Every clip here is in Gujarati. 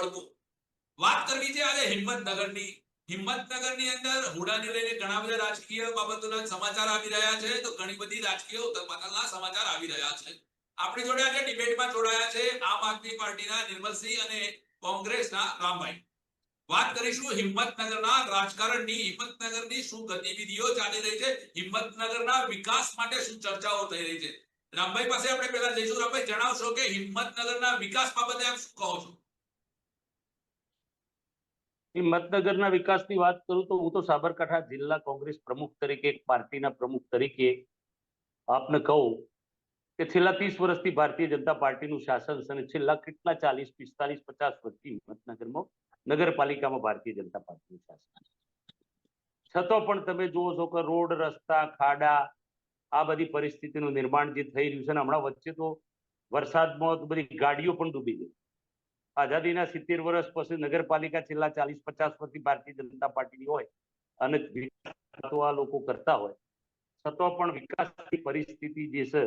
વળવું વાત કરવી છે આજે હિંમતનગરની. હિંમતનગરની અંદર હુડાને લઈને ઘણા બધા રાજકીય બાબતોના સમાચાર આવી રહ્યા છે. તો ઘણી બધી રાજકીય ઉથલપાથલના સમાચાર આવી રહ્યા છે. આપણી જોડે આજે ડિબેટમાં જોડાયા છે આમ આદમી પાર્ટીના નિર્મલસિંહ અને કોંગ્રેસના રામભાઈ. વાત કરીશું હિંમતનગરના રાજકારણની. હિંમતનગરની શું ગતિવિધિઓ ચાલી રહી છે? હિંમતનગરના વિકાસ માટે શું ચર્ચાઓ થઈ રહી છે? રામભાઈ પાસે આપણે પહેલા જઈશું. રામભાઈ, જણાવશો કે હિંમતનગરના વિકાસ બાબતે આપ શું કહો છો? હિંમતનગરના વિકાસની વાત કરું તો હું તો સાબરકાંઠા જિલ્લા કોંગ્રેસ પ્રમુખ તરીકે, એક પાર્ટીના પ્રમુખ તરીકે આપને કહું કે છેલ્લા ત્રીસ વર્ષથી ભારતીય જનતા પાર્ટીનું શાસન છે અને છેલ્લા કેટલા ચાલીસ, પિસ્તાલીસ, પચાસ વર્ષથી હિંમતનગરમાં નગરપાલિકામાં ભારતીય જનતા પાર્ટીનું શાસન. છતાં પણ તમે જુઓ છો કે રોડ, રસ્તા, ખાડા, આ બધી પરિસ્થિતિનું નિર્માણ જે થઈ રહ્યું છે ને હમણાં વચ્ચે તો વરસાદમાં બધી ગાડીઓ પણ ડૂબી ગઈ આઝાદીના સિત્તેર વર્ષ પછી નગરપાલિકા છેલ્લા ચાલીસ, પચાસ વર્ષથી ભારતીય જનતા પાર્ટીની હોય અને આ લોકો કરતા હોય, છતાં પણ વિકાસની પરિસ્થિતિ જે છે,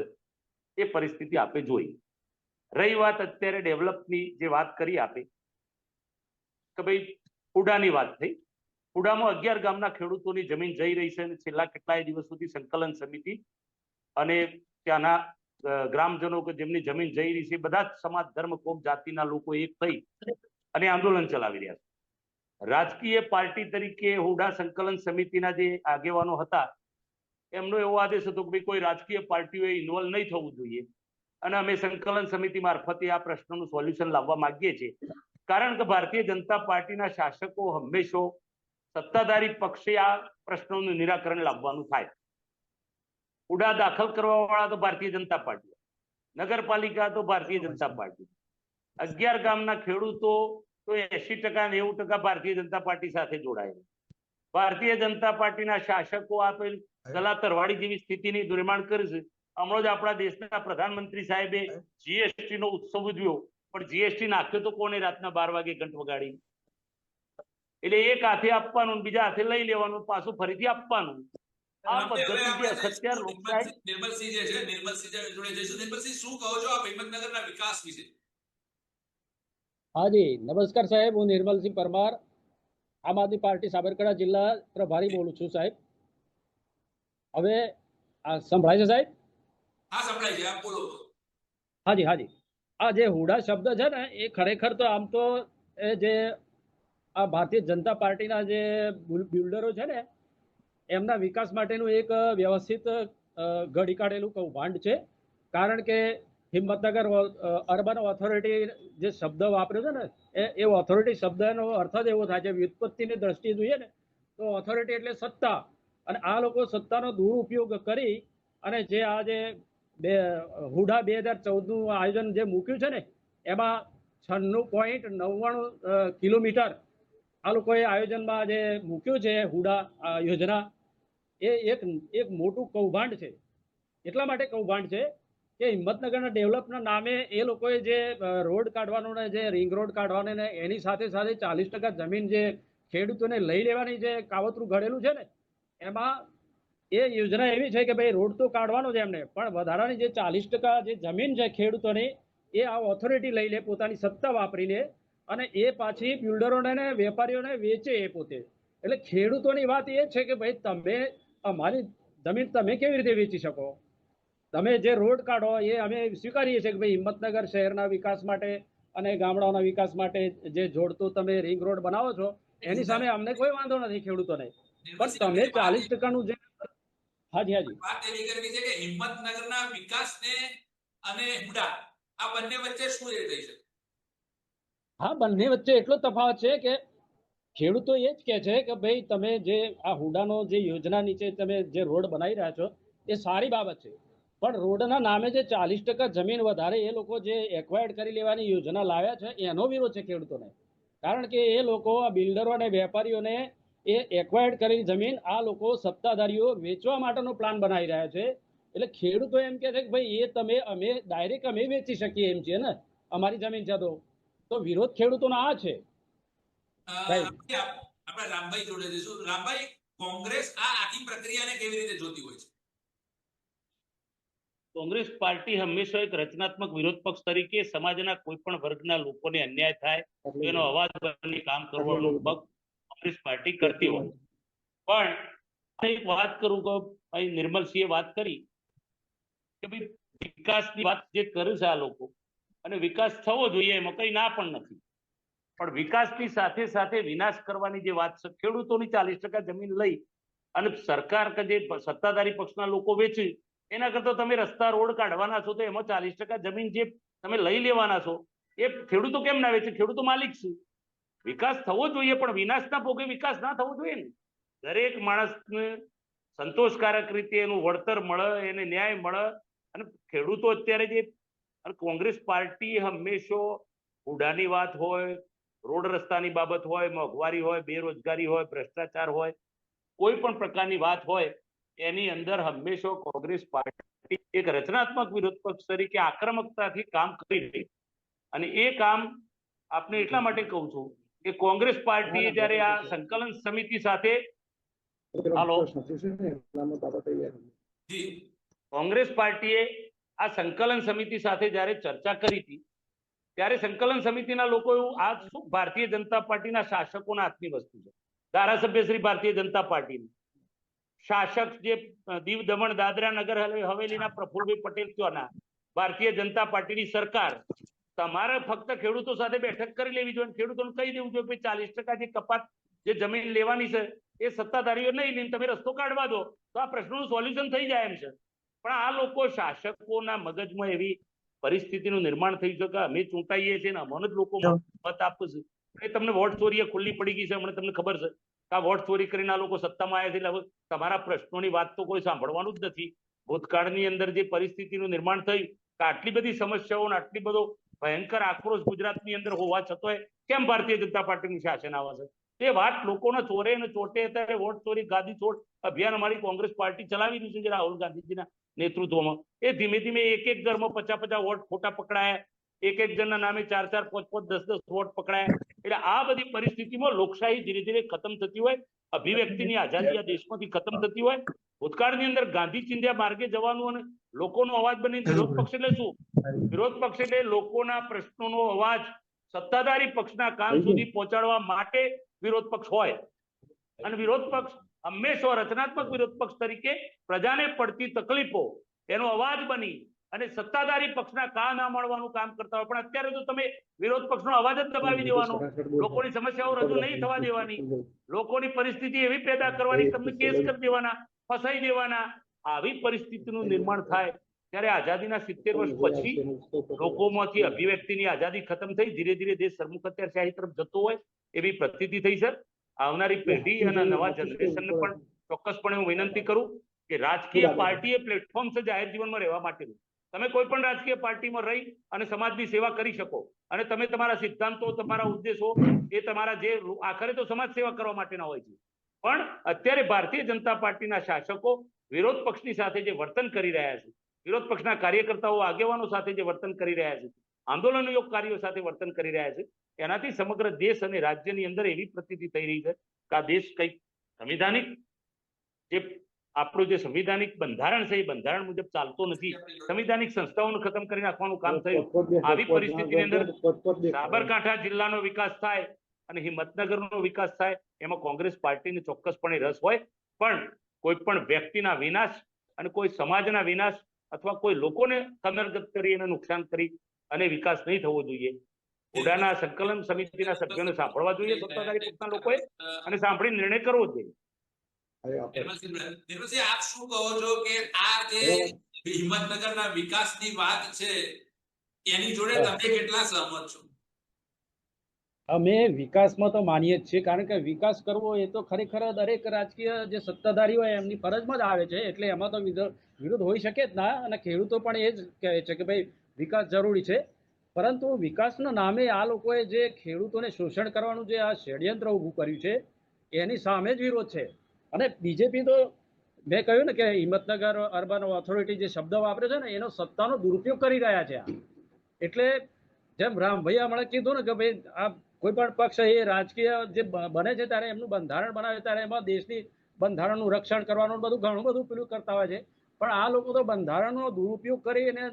એ પરિસ્થિતિ આપે જોઈ. રહી વાત અત્યારે ડેવલપની જે વાત કરી આપે, કે ભાઈ ઉડાની વાત થઈ. ઉડામાં અગિયાર ગામના ખેડૂતોની જમીન જઈ રહી છે અને છેલ્લા કેટલાય દિવસ સુધી સંકલન સમિતિ અને ત્યાંના ગ્રામજનો કે જેમની જમીન જઈ રહી છે, બધા સમાજ, ધર્મ, કોમ, જાતિના લોકો એક થઈ અને આંદોલન ચલાવી રહ્યા છે. રાજકીય પાર્ટી તરીકે હુડા સંકલન સમિતિના જે આગેવાનો હતા, એમનો એવો આદેશ હતો કે કોઈ રાજકીય પાર્ટીઓએ ઇન્વોલ્વ નહીં થવું જોઈએ અને અમે સંકલન સમિતિ મારફતે આ પ્રશ્નનું સોલ્યુશન લાવવા માંગીએ છીએ. કારણ કે ભારતીય જનતા પાર્ટીના શાસકો હંમેશા સત્તાધારી પક્ષે આ પ્રશ્નોનું નિરાકરણ લાવવાનું થાય. ઉડા દાખલ કરવા વાળા તો ભારતીય જનતા પાર્ટી. નગરપાલિકા તો ભારતીય જનતા પાર્ટી. અગિયાર ગામના ખેડૂતો તો એસી ટકા નેવું ટકા ભારતીય જનતા પાર્ટી સાથે જોડાયેલા. ભારતીય જનતા પાર્ટીના શાસકો આપેલ કલા તરવાડી જેવી સ્થિતિની નિર્માણ કરે છે. હમણાં જ આપણા દેશના પ્રધાનમંત્રી સાહેબે જીએસટી નો ઉત્સવ ઉજવ્યો. પણ જીએસટી નાખ્યો તો કોને રાતના બાર વાગે ઘંટ વગાડી એટલે એક હાથે આપવાનું બીજા હાથે લઈ લેવાનું, પાછું ફરીથી આપવાનું. આ હવે પદ્ધતિ જે અખત્યાર લોકશાહી નિર્મલસિંહ જે છે નિર્મલસિંહ જોડે જઈશું. નિર્મલસિંહ શું કહો છો? આપ હિંમતનગરના વિકાસ વિશે. હાજી નમસ્કાર સાહેબ. હું નિર્મલસિંહ પરમાર. આમ આદમી પાર્ટી સાબરકાંઠા જિલ્લા પ્રભારી બોલું છું સાહેબ. હવે આ સંભળાય છે સાહેબ? હા સંભળાય છે. આપ બોલો હાજી હાજી. આ જે હુડા શબ્દ છે ને એ ખરેખર તો આમ તો એ જે આ ભારતીય જનતા પાર્ટીના જે બિલ- બિલ્ડરો છે ને એમના વિકાસ માટેનું એક વ્યવસ્થિત ઘડી કાઢેલું કૌભાંડ છે. કારણ કે હિંમતનગર અર્બન ઓથોરિટી જે શબ્દ વાપર્યો છે ને, એ ઓથોરિટી શબ્દનો અર્થ જ એવો થાય છે, વ્યુત્પત્તિની દ્રષ્ટિએ જોઈએ ને, તો ઓથોરિટી એટલે સત્તા. અને આ લોકો સત્તાનો દુરુપયોગ કરી અને જે આ જે બે, હુડા બે હજાર ચૌદનું આયોજન જે મૂક્યું છે ને, એમાં છન્નું પોઈન્ટ નવ્વાણું કિલોમીટર આ લોકોએ આયોજનમાં જે મૂક્યું છે, હુડા યોજના એ એક એક મોટું કૌભાંડ છે. એટલા માટે કૌભાંડ છે કે હિંમતનગરના ડેવલપના નામે એ લોકોએ જે રોડ કાઢવાનો ને જે રિંગ રોડ કાઢવાનો ને એની સાથે સાથે ચાલીસ ટકા જમીન જે ખેડૂતોને લઈ લેવાની જે કાવતરું ઘડેલું છે ને, એમાં એ યોજના એવી છે કે ભાઈ રોડ તો કાઢવાનો છે એમને, પણ વધારાની જે ચાલીસ ટકા જે જમીન છે ખેડૂતોની, એ આ ઓથોરિટી લઈ લે, પોતાની સત્તા વાપરીને અને એ પાછી બિલ્ડરોને વેપારીઓને વેચે એ પોતે. એટલે ખેડૂતોની વાત એ છે કે ભાઈ તમે અમારી જમીન તમે કેવી રીતે વેચી શકો? તમે જે રોડ કાઢો એ અમે સ્વીકારીએ છીએ કે ભાઈ હિંમતનગર શહેરના વિકાસ માટે અને ગામડાઓના વિકાસ માટે જે જોડતો તમે રિંગ રોડ બનાવો છો એની સામે અમને કોઈ વાંધો નથી ખેડૂતોને. પણ તમે ચાલીસ ટકાનું જે હાજી હાજી. વાત એવી કરવી છે કે હિંમતનગરના વિકાસને અને હુડા આ બંને વચ્ચે શું થઈ શકે? હા બંને વચ્ચે એટલો તફાવત છે કે ખેડૂતો એ જ કહે છે કે ભાઈ તમે જે આ હુડાનો જે યોજના નીચે તમે જે રોડ બનાવી રહ્યા છો, એ સારી બાબત છે. પણ રોડના નામે જે ચાલીસ ટકા જમીન વધારે એ લોકો જે એક્વાયર્ડ કરી લેવાની યોજના લાવ્યા છે, એનો વિરોધ છે ખેડૂતોને. કારણ કે એ લોકો, આ બિલ્ડરો અને વેપારીઓને એ એક્વાયર્ડ કરેલી જમીન આ લોકો સત્તાધારીઓ વેચવા માટેનો પ્લાન બનાવી રહ્યા છે. એટલે ખેડૂતો એમ કહે છે કે ભાઈ એ તમે અમે, ડાયરેક્ટ અમે વેચી શકીએ એમ છીએ ને, અમારી જમીન છે તો વિરોધ ખેડૂતોનો આ છે. આપણે રામભાઈ જોડે જઈશું રામભાઈ કોંગ્રેસ આ આખી પ્રક્રિયાને કેવી રીતે જોતી હોય છે? કોંગ્રેસ પાર્ટી હંમેશા એક રચનાત્મક વિરોધ પક્ષ તરીકે સમાજના કોઈ પણ વર્ગના લોકોને અન્યાય થાય એનો અવાજ બની કામ કરવાનો કોંગ્રેસ પાર્ટી કરતી હોય પણ એક વાત કરું કે ભાઈ નિર્મલસિંહે વાત કરી કે ભાઈ વિકાસની વાત જે કરે છે આ લોકો અને વિકાસ થવો જોઈએ એમાં કઈ ના પણ નથી. પણ વિકાસની સાથે સાથે વિનાશ કરવાની જે વાત છે, ખેડૂતોની ચાલીસ ટકા જમીન લઈ અને સરકાર કે જે સત્તાધારી પક્ષના લોકો વેચી, એના કરતા તમે રસ્તા, રોડ કાઢવાના છો, તો એમાં ચાલીસ ટકા જમીન જે તમે લઈ લેવાના છો, એ ખેડૂતો કેમ ના વેચે? ખેડૂતો માલિક છે. વિકાસ થવો જોઈએ, પણ વિનાશના ભોગે વિકાસ ના થવો જોઈએ ને. દરેક માણસને સંતોષકારક રીતે એનું વળતર મળે, એને ન્યાય મળે, અને ખેડૂતો અત્યારે જે કોંગ્રેસ પાર્ટી હંમેશા હુડાની વાત હોય રોડ રસ્તાની બાબત હોય મોંઘવારી હોય બેરોજગારી હોય ભ્રષ્ટાચાર હોય કોઈ પણ પ્રકારની વાત હોય એની અંદર હંમેશા કોંગ્રેસ પાર્ટી એક રચનાત્મક વિરોધ પક્ષ તરીકે આક્રમકતાથી કામ કરી રહી અને એ કામ આપને એટલા માટે કહું છું કે કોંગ્રેસ પાર્ટીએ જ્યારે આ સંકલન સમિતિ સાથે હાલો. કોંગ્રેસ પાર્ટીએ આ સંકલન સમિતિ સાથે જ્યારે ચર્ચા કરી હતી ત્યારે સંકલન સમિતિના લોકો આ શું? ભારતીય જનતા પાર્ટીના શાસકોના હાથની વસ્તુ છે. ધારાસભ્ય ભારતીય જનતા પાર્ટીની. શાસક જે દીવ દમણ દાદરા નગર હવેલીના પ્રફુલભાઈ પટેલ ત્યાંના ભારતીય જનતા પાર્ટીની સરકાર, તમારે ફક્ત ખેડૂતો સાથે બેઠક કરી લેવી જોઈએ ખેડૂતોને કહી દેવું જોઈએ ચાલીસ ટકા જે કપાત, જે જમીન લેવાની છે, એ સત્તાધારીઓ નહીં લઈને તમે રસ્તો કાઢવા દો, તો આ પ્રશ્નનું સોલ્યુશન થઈ જાય એમ છે. પણ આ લોકો શાસકોના મગજમાં એવી પરિસ્થિતિનું નિર્માણ થઈ શકે. અમે ચૂંટાઈએ છીએ ને અમને જ લોકો મત આપશે એ તમને વોટ ચોરી ખુલ્લી પડી ગઈ છે હમણાં તમને ખબર છે. કે આ વોટ ચોરી કરીને આ લોકો સત્તામાં આવ્યા છે એટલે તમારા પ્રશ્નોની વાત તો કોઈ સાંભળવાનું જ નથી. ભૂતકાળની અંદર જે પરિસ્થિતિનું નિર્માણ થયું કે આટલી બધી સમસ્યાઓ અને આટલી બધો ભયંકર આક્રોશ ગુજરાતની અંદર હોવા છતાંય કેમ ભારતીય જનતા પાર્ટીનું શાસન આવે છે? તે વાત લોકોના ચોરે અને ચોટે. અત્યારે વોટ ચોરી ગાદી છોડ અભિયાન અમારી કોંગ્રેસ પાર્ટી ચલાવી રહ્યું છે જે રાહુલ ગાંધીજીના નેતૃત્વમાં. એ ધીમે ધીમે એક એક ઘરમાં પચાસ પચાસ વોટ ખોટા પકડાયા એક એક જણના નામે ચાર ચાર પાંચ પાંચ દસ દસ વોટ પકડાયા. એટલે આ બધી પરિસ્થિતિમાં લોકશાહી ધીરે ધીરે ખતમ થતી હોય અભિવ્યક્તિની આઝાદી આ દેશમાંથી ખતમ થતી હોય. ભૂતકાળની અંદર ગાંધી ચિંધ્યા માર્ગે જવાનું અને લોકોનો અવાજ બની વિરોધ પક્ષ એટલે શું? વિરોધ પક્ષ એટલે લોકોના પ્રશ્નોનો અવાજ સત્તાધારી પક્ષના કાન સુધી પહોંચાડવા માટે વિરોધ પક્ષ હોય. અને વિરોધ પક્ષ હંમેશા રચનાત્મક વિરોધ પક્ષ તરીકે પ્રજાને પડતી તકલીફો, એનો અવાજ બની અને સત્તાધારી પક્ષના કા ના મળવાનું કામ કરતા હોય. પણ અત્યારે તો તમે વિરોધ પક્ષનો અવાજ જ દબાવી દેવાનો. લોકોની સમસ્યાઓ રજૂ નહીં થવા દેવાની. લોકોની પરિસ્થિતિ એવી પેદા કરવાની તમને કેસ કરી દેવાના, ફસાઈ દેવાના. આવી પરિસ્થિતિનું નિર્માણ થાય ત્યારે આઝાદીના સિત્તેર વર્ષ પછી લોકોમાંથી અભિવ્યક્તિની આઝાદી ખતમ થઈ. ધીરે ધીરે દેશ સરમુખ અત્યારશાહી તરફ જતો હોય એવી પ્રતિતિ થઈ છે આવનારી પેઢી અને નવા જનરેશનને પણ ચોક્કસપણે હું વિનંતી કરું કે રાજકીય પાર્ટી એ પ્લેટફોર્મ છે જાહેર જીવનમાં રહેવા માટેનું તમે કોઈ પણ રાજકીય પાર્ટીમાં રહી અને સમાજની સેવા કરી શકો અને તમે તમારા સિદ્ધાંતો તમારા ઉદ્દેશો એ તમારા જે આખરે તો સમાજ સેવા કરવા માટેના હોય છે. પણ અત્યારે ભારતીય જનતા પાર્ટીના શાસકો વિરોધ પક્ષની સાથે જે વર્તન કરી રહ્યા છે વિરોધ પક્ષના કાર્યકર્તાઓ આગેવાનો સાથે જે વર્તન કરી રહ્યા છે આંદોલનયોગ કાર્યો સાથે વર્તન કરી રહ્યા છે એનાથી સમગ્ર દેશ અને રાજ્યની અંદર એવી પ્રતિતિ થઈ રહી છે કે આ દેશ કંઈક સંવિધાનિક જે આપણું જે સંવિધાનિક બંધારણ છે એ બંધારણ મુજબ ચાલતો નથી. સંવિધાનિક સંસ્થાઓને ખતમ કરી નાખવાનું કામ થયું. આવી પરિસ્થિતિની અંદર સાબરકાંઠા જિલ્લાનો વિકાસ થાય અને હિંમતનગરનો વિકાસ થાય એમાં કોંગ્રેસ પાર્ટીને ચોક્કસપણે રસ હોય. પણ કોઈ પણ વ્યક્તિના વિનાશ અને કોઈ સમાજના વિનાશ અથવા કોઈ લોકોને કમરગત કરી એને નુકસાન કરી અને વિકાસ નહીં થવો જોઈએ. ઉડાના સંકલન સમિતિના સભ્યોને સાંભળવા જોઈએ સત્તાધારી પક્ષના લોકોએ અને સાંભળી નિર્ણય કરવો જોઈએ. નિર્મલસિંહ આપ શું કહો છો કે આ જે હિંમતનગરના વિકાસની વાત છે એની જોડે તમે કેટલા સહમત છો? અમે વિકાસમાં તો માનીએ જ છીએ કારણ કે વિકાસ કરવો એ તો ખરેખર દરેક રાજકીય જે સત્તાધારી હોય એમની ફરજમાં જ આવે છે એટલે એમાં તો વિરોધ હોઈ શકે જ ના અને ખેડૂતો પણ એ જ કહે છે કે ભાઈ વિકાસ જરૂરી છે. પરંતુ વિકાસના નામે આ લોકોએ જે ખેડૂતોને શોષણ કરવાનું જે આ ષડયંત્ર ઊભું કર્યું છે, એની સામે જ વિરોધ છે. અને બીજેપી તો મેં કહ્યું ને કે હિંમતનગર અર્બન ઓથોરિટી જે શબ્દ વાપરે છે ને, એનો સત્તાનો દુરુપયોગ કરી રહ્યા છે એટલે જેમ રામભાઈ હમણાં કીધું ને કે ભાઈ, આ કોઈ પણ પક્ષ એ રાજકીય જે બને છે ત્યારે એમનું બંધારણ બનાવે ત્યારે એમાં દેશની બંધારણનું રક્ષણ કરવાનું બધું ઘણું બધું પેલું કરતા હોય છે. પણ આ લોકો તો બંધારણનો દુરુપયોગ કરી અને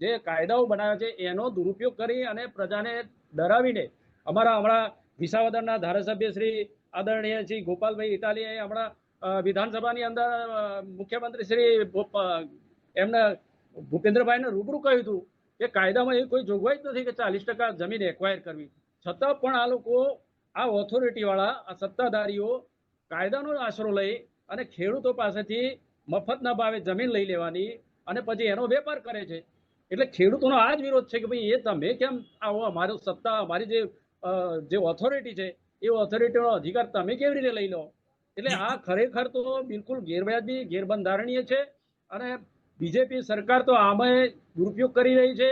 જે કાયદાઓ બનાવ્યા છે, એનો દુરુપયોગ કરી અને પ્રજાને ડરાવીને અમારા હમણાં વિસાવદરના ધારાસભ્ય શ્રી આદરણીય શ્રી ગોપાલભાઈ ઇટાલીએ હમણાં વિધાનસભાની અંદર મુખ્યમંત્રી શ્રી એમને ભૂપેન્દ્રભાઈને રૂબરૂ કહ્યું હતું કે કાયદામાં એવી કોઈ જોગવાઈ જ નથી કે ચાલીસ ટકા જમીન એક્વાયર કરવી. છતાં પણ આ લોકો, આ ઓથોરિટીવાળા આ સત્તાધારીઓ કાયદાનો આશરો લઈ અને ખેડૂતો પાસેથી મફતના ભાવે જમીન લઈ લેવાની અને પછી એનો વેપાર કરે છે. એટલે ખેડૂતોનો આ જ વિરોધ છે કે ભાઈ એ તમે કેમ આવો? અમારો સત્તા, અમારી જે જે ઓથોરિટી છે, એ ઓથોરિટીનો અધિકાર તમે કેવી રીતે લઈ લો? એટલે આ ખરેખર તો બિલકુલ ગેરવ્યાજબી ગેરબંધારણીય છે અને બીજેપી સરકાર તો આમાં દુરુપયોગ કરી રહી છે.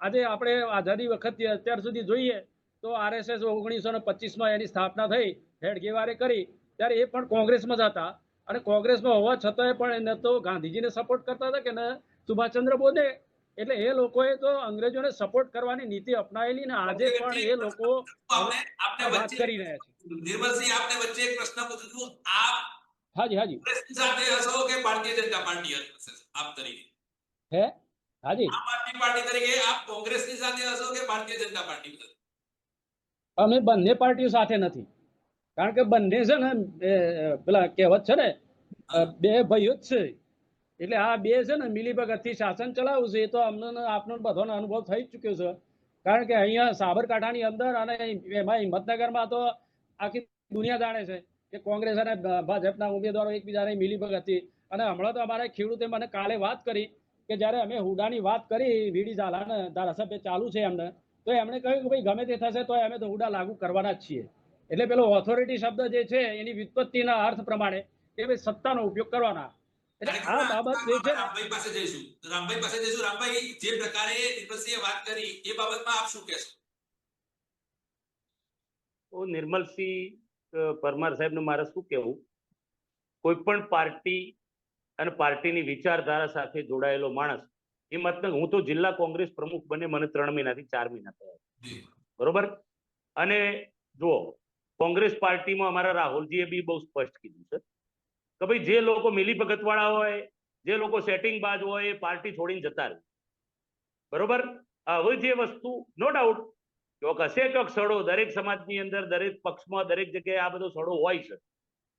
આજે આપણે આઝાદી વખતથી અત્યાર સુધી જોઈએ તો આરએસએસ ઓગણીસો ને પચીસમાં એની સ્થાપના થઈ, હેડગેવારે કરી, ત્યારે એ પણ કોંગ્રેસમાં જ હતા. અને કોંગ્રેસમાં હોવા છતાંય પણ એને તો ગાંધીજીને સપોર્ટ કરતા હતા કે ને? સુભાષચંદ્ર બોઝે એટલે એ લોકોએ તો અંગ્રેજોને સપોર્ટ કરવાની નીતિ અપનાવેલી ને આજે પણ એ લોકો આપણે વાત કરી રહ્યા છે. નિર્મલસિંહ આપને વચ્ચે એક પ્રશ્ન પૂછું છું. આપ હાજી હાજી. સાથે હશો કે ભારતીય જનતા પાર્ટી આપ તરીકે. હે? હાજી. આમ આદમી પાર્ટી તરીકે આપ કોંગ્રેસની સાથે હશો કે ભારતીય જનતા પાર્ટી અમે બંને પાર્ટીઓ સાથે નથી. કારણ કે બંને છે ને પેલા કહેવત છે ને બે ભાઈઓ જ છે. એટલે આ બે છે ને મિલીભગતથી શાસન ચલાવવું છે, એ તો અમને આપનો બધાનો અનુભવ થઈ જ ચૂક્યો છે. કારણ કે અહીંયા સાબરકાંઠાની અંદર અને એમાં હિંમતનગરમાં તો આખી દુનિયા જાણે છે કે કોંગ્રેસ અને ભાજપના ઉમેદવારો એકબીજાને મિલીભગતથી. અને હમણાં તો અમારા ખેડૂતે મને કાલે વાત કરી કે જ્યારે અમે હુડાની વાત કરી વીડી ઝાલાને, ધારાસભ્ય ચાલુ છે એમને, તો એમણે કહ્યું કે ભાઈ ગમે તે થશે તો અમે તો હુડા લાગુ કરવાના જ છીએ. એટલે પેલો ઓથોરિટી શબ્દ જે છે એની વ્યુત્પત્તિના અર્થ પ્રમાણે કે ભાઈ સત્તાનો ઉપયોગ કરવાના. એટલે આ બાબત જે છે રામભાઈ પાસે જઈશું. રામભાઈ પાસે જઈશું. રામભાઈ જે પ્રકારે નિર્મલસિંહે વાત કરી એ બાબતમાં આપ શું કહેશો? તો નિર્મલસિંહ પરમાર સાહેબનું મારે શું કહેવું? કોઈ પણ પાર્ટી અને પાર્ટીની વિચારધારા સાથે જોડાયેલો માણસ એ મતલબ હું તો જિલ્લા કોંગ્રેસ પ્રમુખ બને મને ત્રણ મહિનાથી ચાર મહિના થયા બરોબર? અને જુઓ કોંગ્રેસ પાર્ટીમાં અમારા રાહુલજીએ બી બહુ સ્પષ્ટ કીધું છે. કે ભાઈ જે લોકો મિલી ભગતવાળા હોય, જે લોકો સેટિંગ બાજ હોય, એ પાર્ટી છોડીને જતા રહે. બરોબર? હવે જે વસ્તુ નો ડાઉટ ક્યોક હશે ક્યોક સડો. દરેક સમાજની અંદર, દરેક પક્ષમાં, દરેક જગ્યાએ આ બધો સડો હોય છે.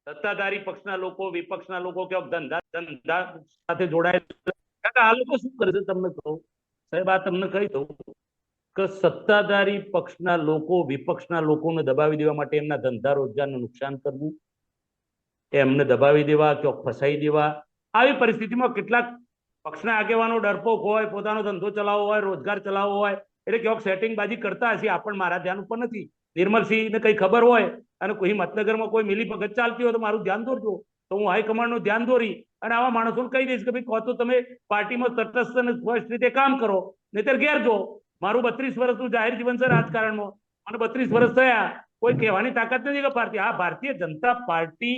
સત્તાધારી પક્ષના લોકો, વિપક્ષના લોકો કે ધંધા ધંધા સાથે જોડાયેલા કારણ આ લોકો શું કરશે તમને કહું? સાહેબ, આ તમને કહી દઉં કે સત્તાધારી પક્ષના લોકો વિપક્ષના લોકોને દબાવી દેવા માટે એમના ધંધા રોજગારનું નુકસાન કરવું એમને દબાવી દેવા કે ફસાઈ દેવા. આવી પરિસ્થિતિમાં કેટલાક પક્ષના આગેવાનો ડરપોક હોય, પોતાનો ધંધો ચલાવવો હોય, રોજગાર ચલાવવો હોય, એટલે ક્યાંક સેટિંગ બાજી કરતા હશે પણ મારા ધ્યાન ઉપર નથી. નિર્મલસિંહને કંઈ ખબર હોય અને કોઈ મતનગરમાં કોઈ મિલી મિલીભગત ચાલતી હોય તો મારું ધ્યાન દોરજો. તો હું હાઈકમાન્ડનું ધ્યાન દોરી અને આવા માણસોને કહી દઈશ કે ભાઈ, કહો તો તમે પાર્ટીમાં તટસ્થ અને સ્પષ્ટ રીતે કામ કરો, નહીતર ઘેર જો. મારું બત્રીસ વર્ષનું જાહેર જીવન છે રાજકારણમાં. મને બત્રીસ વર્ષ થયા. કોઈ કહેવાની તાકાત નથી કે ભારતીય, આ ભારતીય જનતા પાર્ટી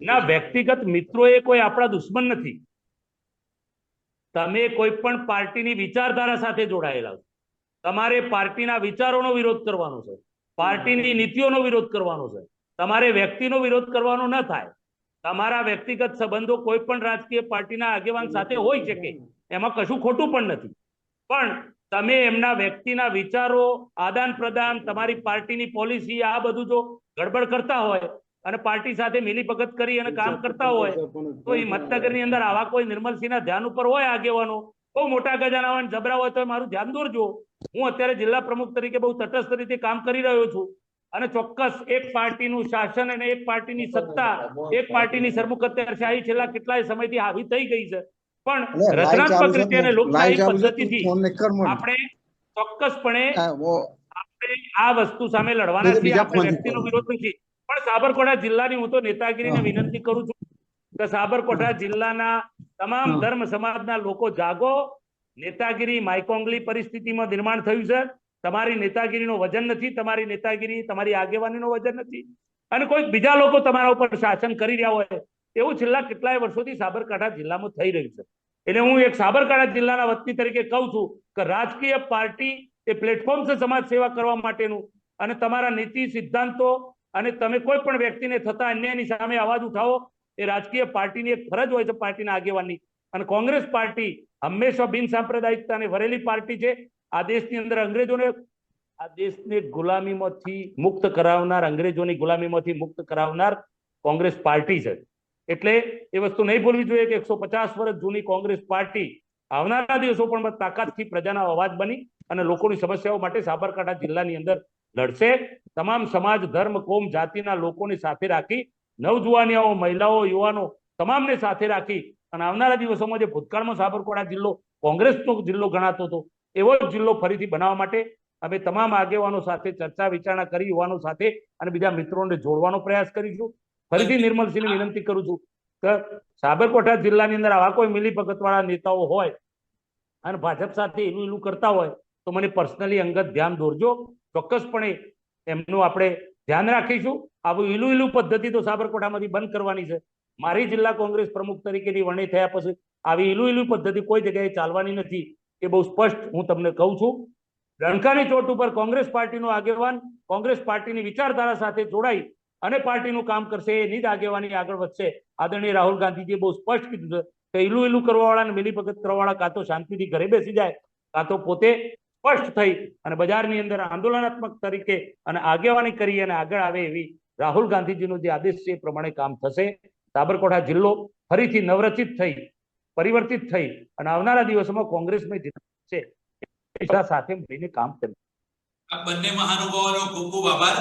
ના, વ્યક્તિગત મિત્રોએ કોઈ આપણા દુશ્મન નથી. તમે કોઈ પણ પાર્ટીની વિચારધારા સાથે જોડાયેલા છો. તમારે પાર્ટીના વિચારોનો વિરોધ કરવાનો છે. પાર્ટીની નીતિઓનો વિરોધ કરવાનો છે. તમારે વ્યક્તિનો વિરોધ કરવાનો ન થાય. તમારા વ્યક્તિગત સંબંધો કોઈ પણ રાજકીય પાર્ટીના આગેવાન સાથે હોઈ શકે એમાં કશું ખોટું પણ નથી. પણ તમે એમના વ્યક્તિના વિચારો આદાન પ્રદાન તમારી પાર્ટીની પોલિસી, આ બધું જો ગડબડ કરતા હોય અને પાર્ટી સાથે મિલીભગત કરી અને કામ કરતા હોય તો એ મતનગરની અંદર આવા કોઈ નિર્મલસિંહના ધ્યાન ઉપર હોય આગેવાનો બહુ મોટા ગજાના હોય જબરા હોય તો મારું ધ્યાન દોરજો. હું અત્યારે જિલ્લા પ્રમુખ તરીકે બહુ તટસ્થ રીતે કામ કરી રહ્યો છું અને ચોક્કસ એક પાર્ટીનું શાસન અને એક પાર્ટીની સત્તા એક પાર્ટીની સરમુખત્યારશાહી છેલ્લા કેટલાય સમયથી હાવી થઈ ગઈ છે. પણ રચનાત્મક રીતે અને લોકશાહી પદ્ધતિથી. આપણે ચોક્કસપણે આપણે આ વસ્તુ સામે લડવાના છીએ આપણે વ્યક્તિનો વિરોધ નથી. પણ સાબરકાંઠા જિલ્લાની હું તો નેતાગીરીને વિનંતી કરું છું કે સાબરકાંઠા જિલ્લાના તમામ ધર્મ સમાજના લોકો જાગો. નેતાગીરી માયકોંગલી પરિસ્થિતિમાં નિર્માણ થયું છે. તમારી નેતાગીરીનો વજન નથી તમારી નેતાગીરી તમારી આગેવાનીનો વજન નથી. અને કોઈક બીજા લોકો તમારા ઉપર શાસન કરી રહ્યા હોય એવું છેલ્લા કેટલાય વર્ષોથી સાબરકાંઠા જિલ્લામાં થઈ રહ્યું છે. એટલે હું એક સાબરકાંઠા જિલ્લાના વતની તરીકે કહું છું કે રાજકીય પાર્ટી એ પ્લેટફોર્મ છે સમાજ સેવા કરવા માટેનું. અને તમારા નીતિ સિદ્ધાંતો અને તમે કોઈ પણ વ્યક્તિને થતા અન્યાયની સામે અવાજ ઉઠાવો, એ રાજકીય પાર્ટીની એક ફરજ હોય છે પાર્ટીના આગેવાનની. અને કોંગ્રેસ પાર્ટી હંમેશા બિનસાંપ્રદાયિકતાને ભરેલી પાર્ટી છે. આ દેશની અંદર અંગ્રેજોને આ દેશને ગુલામીમાંથી મુક્ત કરાવનાર, અંગ્રેજોની ગુલામીમાંથી મુક્ત કરાવનાર કોંગ્રેસ પાર્ટી છે. એટલે એ વસ્તુ નહીં ભૂલવી જોઈએ કે એકસો પચાસ વર્ષ જૂની કોંગ્રેસ પાર્ટી આવનારા દિવસો પણ તાકાતથી પ્રજાના અવાજ બની અને લોકોની સમસ્યાઓ માટે સાબરકાંઠા જિલ્લાની અંદર લડશે. તમામ સમાજ, ધર્મ, કોમ, જાતિના લોકોને સાથે રાખી, નવજુવાનિયાઓ, મહિલાઓ, યુવાનો તમામને સાથે રાખી અને આવનારા દિવસોમાં જે ભૂતકાળમાં સાબરકોડા જિલ્લો કોંગ્રેસનો જિલ્લો ગણાતો હતો, એવો જિલ્લો ફરીથી બનાવવા માટે અમે તમામ આગેવાનો સાથે ચર્ચા વિચારણા કરી, યુવાનો સાથે અને બીજા મિત્રોને જોડવાનો પ્રયાસ કરીશું. ફરીથી નિર્મલસિંહને વિનંતી કરું છું કે સાબરકોઠા જિલ્લાની અંદર આવા કોઈ મિલીભગતવાળા નેતાઓ હોય અને ભાજપ સાથે એનું એલું કરતા હોય તો મને પર્સનલી અંગત ધ્યાન દોરજો. ચોક્કસપણે એમનું આપણે ધ્યાન રાખીશું. આવું ઈલું ઈલું પદ્ધતિ તો સાબરકોઠામાંથી બંધ કરવાની છે. મારી જિલ્લા કોંગ્રેસ પ્રમુખ તરીકેની વરણી થયા પછી આવી ઈલું ઈલું પદ્ધતિ કોઈ જગ્યાએ ચાલવાની નથી એ બહુ સ્પષ્ટ હું તમને કહું છું. રણકાની ચોટ ઉપર કોંગ્રેસ પાર્ટીનો આગેવાન કોંગ્રેસ પાર્ટીની વિચારધારા સાથે જોડાઈ અને પાર્ટીનું કામ કરશે એની જ આગેવાની આગળ વધશે. આદરણીય રાહુલ ગાંધીજીએ બહુ સ્પષ્ટ કીધું છે કે ઈલું ઈલું કરવાવાળા અને મિલીભગત કરવાવાળા કાં તો શાંતિથી ઘરે બેસી જાય, કાં તો પોતે સ્પષ્ટ થઈ અને બજારની અંદર આંદોલનાત્મક તરીકે અને આગેવાની કરી અને આગળ આવે એવી રાહુલ ગાંધીજીનો જે આદેશ છે એ પ્રમાણે કામ થશે. સાબરકોઠા જિલ્લો ફરીથી નવરચિત થઈ, પરિવર્તિત થઈ અને આવનારા દિવસોમાં કોંગ્રેસમાં એ સાથે મળીને કામ કરશે આ બંને મહાનુભાવોનો ખૂબ ખૂબ આભાર.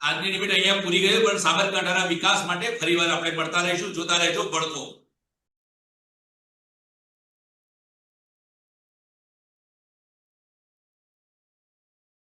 આજની ડિબેટ અહીંયા પૂરી ગયું પણ સાબરકાંઠાના વિકાસ માટે ફરીવાર આપણે મળતા રહીશું, જોતા રહેજો ભડકો